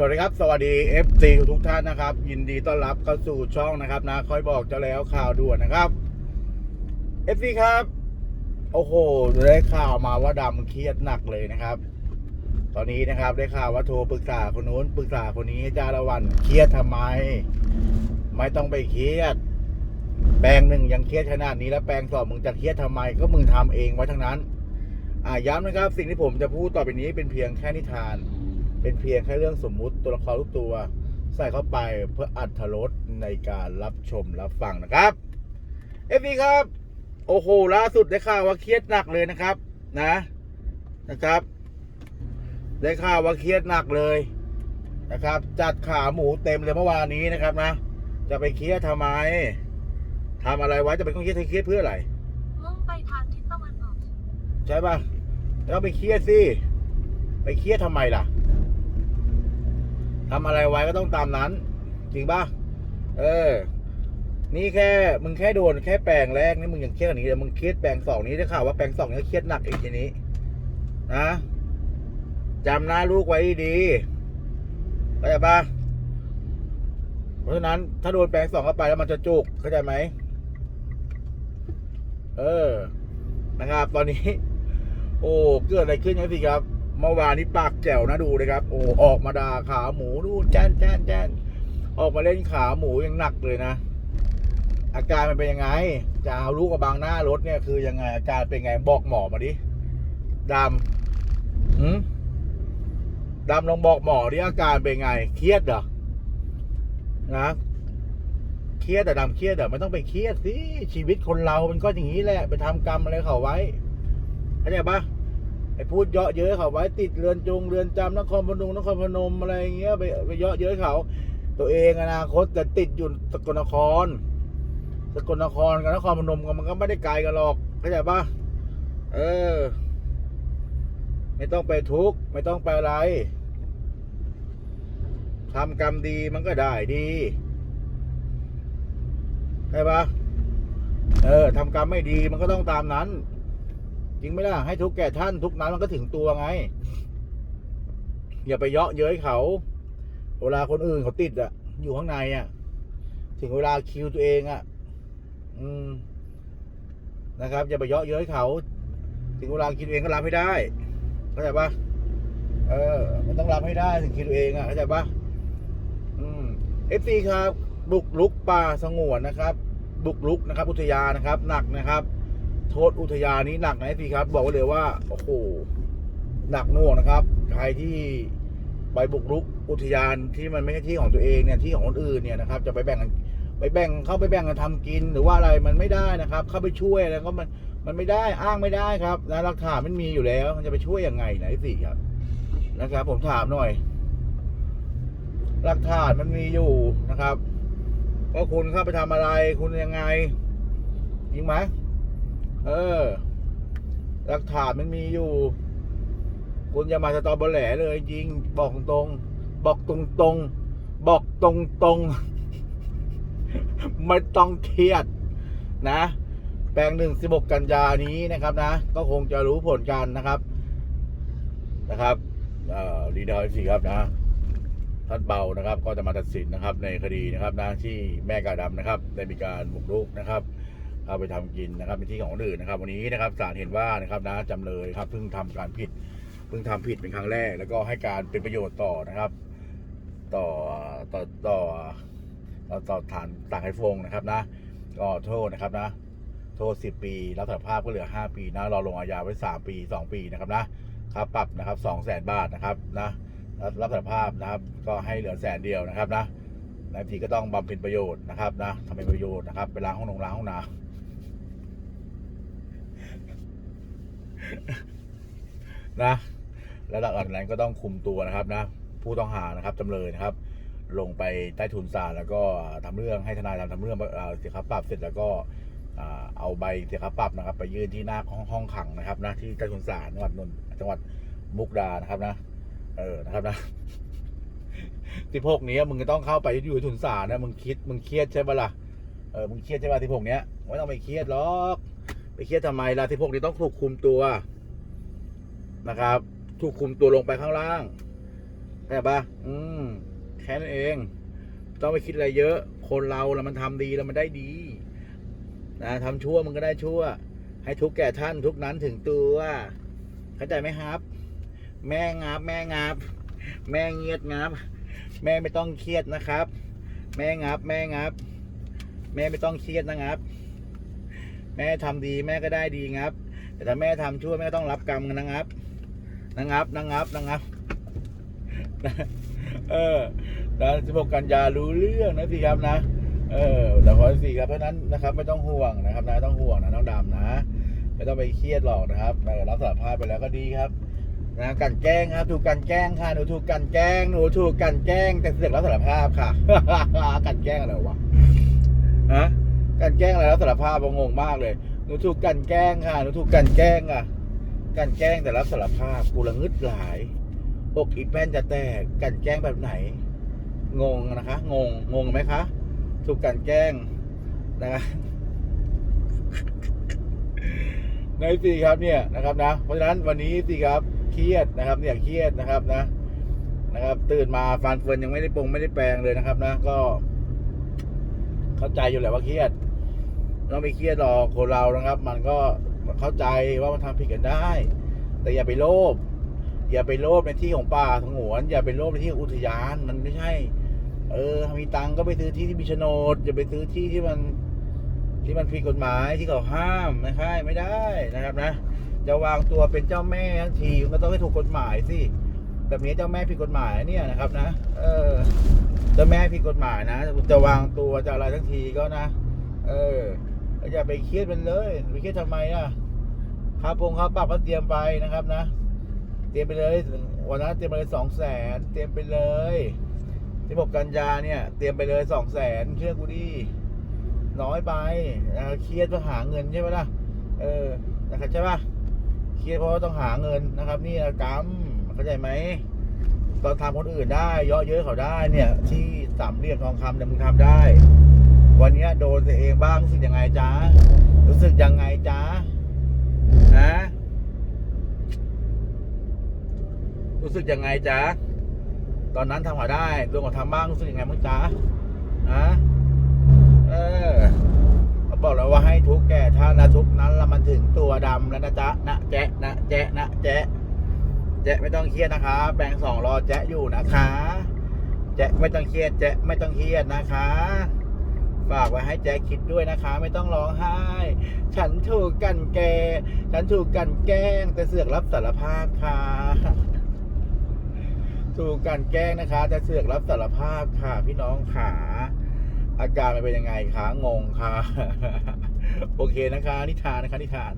สวัสดีครับ สวัสดี FC ทุกท่านนะครับ ยินดีต้อนรับเข้าสู่ช่องนะครับนะคอยบอกเจะแล้วข่าวด่วนนะครับ FC ครับ โอ้โหได้ข่าวมาว่าดำเครียดหนักเลยนะครับ ตอนนี้นะครับได้ข่าวว่าโทรปรึกษาคนนู้นปรึกษาคนนี้จ้าละวันเครียดทำไม ไม่ต้องไปเครียด แปลงหนึ่งยังเครียดขนาดนี้แล้วแปลงสองมึงจะเครียดทำไม ก็มึงทำเองไว้ทั้งนั้น อ่าย้ำนะครับ สิ่งที่ผมจะพูดต่อไปนี้เป็นเพียงแค่นิทาน เป็นเพียงแค่เรื่องสมมุติตัวละครทุกตัว ใส่เข้าไปเพื่ออัธรสในการรับชมรับฟังนะครับเอฟพีครับ โอ้โหล่าสุดได้ข่าวว่าเครียดหนักเลยนะครับ นะนะครับ ได้ข่าวว่าเครียดหนักเลยนะครับ จัดขาหมูเต็มเลยเมื่อวานนี้นะครับนะ จะไปเครียดทำไมทำอะไรไว้จะไปเครียดเครียดเพื่ออะไรมุ่งไปทางทิศตะวันออกใช่ป่ะแล้วไปเครียดสิไปเครียดทำไมล่ะ ทำอะไรไว้ก็ต้องตามนั้น จริงป่ะ เออ นี่แค่มึงแค่โดนแค่แปลงแรกนี่มึงยังเครียดกว่านี้เลยมึงเครียดแปลงสองนี้ได้ข่าวว่าแปลงสองนี่เครียดหนักอีกทีนี้นะจำหน้าลูกไว้ดีเข้าใจป่ะเพราะฉะนั้น ถ้าโดนแปลงสองเข้าไปแล้วมันจะจุกเข้าใจไหมเออนะครับ ตอนนี้ โอ้เกิดอะไรขึ้นเนี่ครับ เมื่อวานนี้ปากแจ๋วนะดูเลยครับ โอ้ออกมาด่าขาหมูดูแจนแจนแจนออกมาเล่นขาหมูยังหนักเลยนะ อาการมันเป็นยังไงจะเอาลูกกับบางหน้ารถเนี่ยคือยังไงอาการเป็นไงบอกหมอมาดิดำหืมดำลองบอกหมอดิอาการเป็นไง เครียดเหรอนะเครียดแต่ดำเครียดแต่ไม่ต้องไปเครียดสิชีวิตคนเรามันก็อย่างนี้แหละ ไปทำกรรมอะไรเขาไว้เข้าใจปะ ไอ้พูดเยาะเย้ยเขาไว้ติดเรือนจงเรือนจำนครพนมนครพนมอะไรเงี้ยไปไปเยาะเย้ยเขา ตัวเองอนาคตจะติดอยู่สกลนคร สกลนครกับนครพนมก็มันก็ไม่ได้ไกลกันหรอกเข้าใจปะเออ ไม่ต้องไปทุกข์ไม่ต้องไปอะไรทำกรรมดีมันก็ได้ดีใช่ปะเออทำกรรมไม่ดีมันก็ต้องตามนั้น จริงไหมล่ะให้ทุกแก่ท่านทุกนั้นมันก็ถึงตัวไง อย่าไปเยาะเย้ยเขา เวลาคนอื่นเขาติดอะอยู่ข้างในอะถึงเวลาคิวตัวเองอะอืมนะครับ อย่าไปเยาะเย้ยเขา ถึงเวลาคิวตัวเองก็รับให้ได้เข้าใจปะเออ มันต้องรับให้ได้ถึงคิวตัวเองอะเข้าใจปะอืมเอฟซีครับ บุกลุกป่าสงวนนะครับ บุกลุกนะครับ อุทยานนะครับ หนักนะครับ โทษอุทยานนี้หนักนะพี่ครับ บอกไว้เลยว่าโอ้โหหนักหน่วงนะครับ ใครที่ไปบุกรุกอุทยานที่มันไม่ใช่ที่ของตัวเองเนี่ยที่ของคนอื่นเนี่ยนะครับ จะไปแบ่งกันไปแบ่งเข้าไปแบ่งกันทำกินหรือว่าอะไรมันไม่ได้นะครับ เข้าไปช่วยแล้วก็มันมันไม่ได้อ้างไม่ได้ครับนะหลักฐานมันมีอยู่แล้วมันจะไปช่วยยังไงนะพี่ครับนะครับ ผมถามหน่อยหลักฐานมันมีอยู่นะครับว่าคุณเข้าไปทำอะไรคุณยังไงจริงไหม เออ หลักฐานมันมีอยู่ คุณอย่ามาสตอเบอร์แหลเลยจริง บอกตรง บอกตรงๆบอกตรงๆไม่ต้องเครียดนะ แปลงหนึ่งสิบกกันยานี้นะครับนะ ก็คงจะรู้ผลกันนะครับนะครับเอ่อดีดอยสิครับนะ ท่านเบานะครับ ก็จะมาตัดสินนะครับ ในคดีนะครับนะที่แม่กาดำนะครับ ได้มีการบุกรุกนะครับ เอาไปทำกินนะครับในที่ของคนอื่นนะครับ วันนี้นะครับศาลเห็นว่านะครับนะจำเลยครับเพิ่งทำการผิดเพิ่งทำผิดเป็นครั้งแรก แล้วก็ให้การเป็นประโยชน์ต่อนะครับ ต่อต่อต่อต่อต่อฐานต่างไฮฟงนะครับนะก็โทษนะครับนะ โทษ 10 ปีรับสารภาพก็เหลือ 5 ปีนะรอลงอาญาไว้ 3 ปี 2 ปีนะครับนะครับปรับนะครับ2 0 0แสนบาทนะครับนะรับรับสารภาพนะครับ ก็ให้เหลือแสนเดียวนะครับนะนายทีก็ต้องบำเพ็ญประโยชน์นะครับนะทำเป็นประโยชน์นะครับไปล้างห้องนงล้างห้องน้ำ นะแล้วหลังนั้นก็ต้องคุมตัวนะครับนะผู้ต้องหานะครับจำเลยนะครับ ลงไปใต้ทุนศาลแล้วก็ทำเรื่องให้ทนายทำทำเรื่องเสียค่าปรับเสร็จแล้วก็เอาใบเสียค่าปรับนะครับ ไปยื่นที่หน้าห้องห้องขังนะครับนะที่ใต้ทุนศาลจังหวัดนนท์จังหวัดมุกดานะครับนะ เออนะครับนะที่พวกนี้มึงก็ต้องเข้าไปอยู่ที่ทุนศาลนะมึงคิดมึงเครียดใช่ปะล่ะเออมึงเครียดใช่ปะที่พวกเนี้ยไม่ต้องไปเครียดหรอก ไปเครียดทำไมล่ะที่พวกนี้ต้องถูกคุมตัวนะครับ ถูกคุมตัวลงไปข้างล่างเข้าใจปะอืมแค่นั้นเอง ต้องไปคิดอะไรเยอะ คนเราแล้วมันทำดีแล้วมันได้ดีนะทำชั่วมันก็ได้ชั่ว ให้ทุกแก่ท่านทุกนั้นถึงตัวเข้าใจไหมครับ แม่งับ แม่งับ แม่เงียดงับ แม่ไม่ต้องเครียดนะครับ แม่งับ แม่งับ แม่ไม่ต้องเครียดนะครับ แม่ทำดีแม่ก็ได้ดีงับ แต่ถ้าแม่ทำชั่วแม่ก็ต้องรับกรรมกันนะครับ นะครับนะครับนะครับเออนะสิบหกกันยารู้เรื่องนะสิครับนะ เออแต่ขอสี่ครับเพราะนั้นนะครับ ไม่ต้องห่วงนะครับนะต้องห่วงนะน้องดำนะไม่ต้องไปเครียดหรอกนะครับเออรับสารภาพไปแล้วก็ดีครับนะกันแกล้งครับ ถูกกันแกล้งค่ะหนูถูกกันแกล้งหนูถูกกันแกล้งแต่เสือกรับสารภาพค่ะกันแกล้งอะไรวะฮะ กันแกล้งอะไรรับสารภาพงงมากเลยหนูถูกกันแกล้งค่ะหนูถูกกันแกล้งอะกันแกล้งแต่รับสารภาพกูละงึดหลายอกอีแป้นจะแตกกันแกล้งแบบไหน งงนะคะ งงงงไหมคะถูกกันแกล้งนะคะในสี่ครับเนี่ยนะครับนะเพราะฉะนั้นวันนี้สิครับเครียดนะครับเนี่ยเครียดนะครับนะนะครับ ตื่นมาฟันเฟือนยังไม่ได้ปรงไม่ได้แปรงเลยนะครับนะก็ เข้าใจอยู่แหละว่าเครียด เราไม่เครียดหรอกคนเรานะครับ มันก็เข้าใจว่ามันทำผิดกันได้ แต่อย่าไปโลภอย่าไปโลภในที่ของป่าสงวน อย่าไปโลภในที่ของอุทยานมันไม่ใช่ เออมีตังก็ไปซื้อที่ที่มีโฉนดอย่าไปซื้อที่ที่มันที่มันผิดกฎหมายที่เขาห้ามไม่ใช่ไม่ได้นะครับนะจะวางตัวเป็นเจ้าแม่ทั้งทีมันก็ต้องให้ถูกกฎหมายสิแบบนี้เจ้าแม่ผิดกฎหมายเนี่ยนะครับนะ เออเจ้าแม่ผิดกฎหมายนะจะวางตัวจะอะไรทั้งทีก็นะ เออ อย่าไปเครียดมันเลยไปเครียดทำไมอะค่าปงค่าปรับก็เตรียมไปนะครับนะ เตรียมไปเลยวันนั้นเตรียมไปเลยสองแสนเตรียมไปเลยที่บอกกันยาเนี่ย เตรียมไปเลยสองแสนเชื่อกูดิน้อยไปเครียดเพื่อหาเงินใช่ไหมล่ะเออนะครับใช่ปะเครียดเพราะต้องหาเงินนะครับ นี่นะกรรมเข้าใจไหมตอนทำคนอื่นได้เยอเยอะเขาได้เนี่ย ที่สามเหลี่ยมทองคำเนี่ยมึงทำได้ วันนี้โดนตัวเองบ้างรู้สึกยังไงจ๊ะรู้สึกยังไงจ๊ะฮะรู้สึกยังไงจ๊ะตอนนั้นทำมาได้ตัวของทำบ้างรู้สึกยังไงบ้างจ๊ะฮะเออเขาบอกแล้วว่าให้ทุกแก่ท่านนะทุกนั้นละมันถึงตัวดำแล้วนะจ๊ะนะแจ๊ะนะแจ๊ะนะแจ๊ะแจ๊ะไม่ต้องเครียดนะคะแบงสองรอแจ๊ะอยู่นะคะแจ๊ะไม่ต้องเครียดแจ๊ะไม่ต้องเครียดนะคะ ฝากไว้ให้แจ๊คคิดด้วยนะคะ ไม่ต้องร้องไห้ ฉันถูกกันแก ฉันถูกกันแกล้ง แต่เสือกรับสารภาพค่ะ ถูกกันแกล้งนะคะ แต่เสือกรับสารภาพค่ะ พี่น้องขาอาการมันเป็นยังไงคะงงค่ะ โอเคนะคะ นิทานนะคะนิทาน